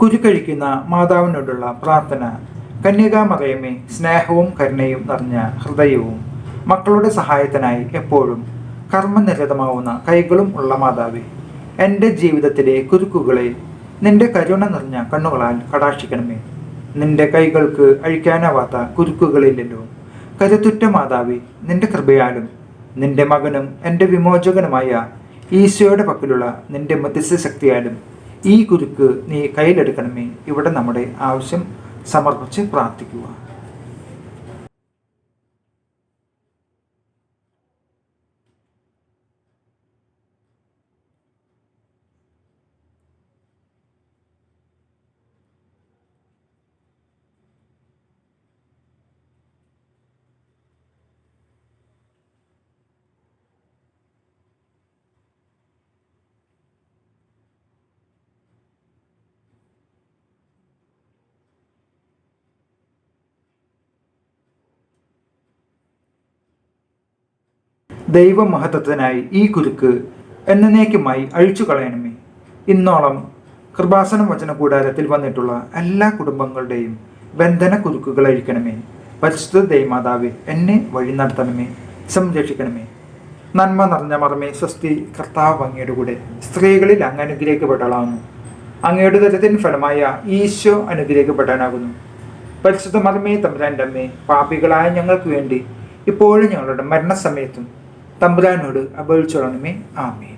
കുരുക്കഴിക്കുന്ന മാതാവിനോടുള്ള പ്രാർത്ഥന കന്യകാമറയമേ സ്നേഹവും കരുണയും നിറഞ്ഞ ഹൃദയവും മക്കളുടെ സഹായത്തിനായി എപ്പോഴും കർമ്മനിരതമാവുന്ന കൈകളും ഉള്ള മാതാവേ എന്റെ ജീവിതത്തിലെ കുരുക്കുകളെ നിന്റെ കരുണ നിറഞ്ഞ കണ്ണുകളാൽ കടാക്ഷിക്കണമേ. നിന്റെ കൈകൾക്ക് അഴിക്കാനാവാത്ത കുരുക്കുകളില്ലല്ലോ. കരുത്തുറ്റ മാതാവി നിന്റെ കൃപയാലും നിന്റെ മകനും എന്റെ വിമോചകനുമായ ഈശോയുടെ പക്കലുള്ള നിന്റെ മധ്യസ്ഥ ശക്തിയാലും ഈ കുരുക്ക് നീ കയ്യിലെടുക്കണമേ. ഇവിടെ നമ്മുടെ ആവശ്യം സമർപ്പിച്ച് പ്രാർത്ഥിക്കുക. ദൈവമഹത്വത്തിനായി ഈ കുരുക്ക് എന്നേക്കുമായി അഴിച്ചു കളയണമേ ഇന്നോളം കൃപാസനം വചന കൂടാരത്തിൽ വന്നിട്ടുള്ള എല്ലാ കുടുംബങ്ങളുടെയും ബന്ധന കുരുക്കുകൾ അഴിക്കണമേ. പരിശുദ്ധ ദൈവമാതാവ് എന്നെ വഴി നടത്തണമേ. സംരക്ഷിക്കണമേ. നന്മ നിറഞ്ഞ മറമേ സ്വസ്തി കർത്താവ് അങ്ങയുടെ കൂടെ സ്ത്രീകളിൽ അങ്ങ് അനുഗ്രഹിക്കപ്പെട്ടളാവുന്നു അങ്ങയുടെ ദരത്തിന് ഫലമായ ഈശോ അനുഗ്രഹിക്കപ്പെടാനാകുന്നു. പരിശുദ്ധ മറമേ തമ്പുരാന്റെ അമ്മേ പാപികളായ ഞങ്ങൾക്ക് വേണ്ടി ഇപ്പോഴും ഞങ്ങളുടെ മരണസമയത്തും തമ്പുരാനോട് അപേക്ഷിച്ചോളണമേ. ആമേ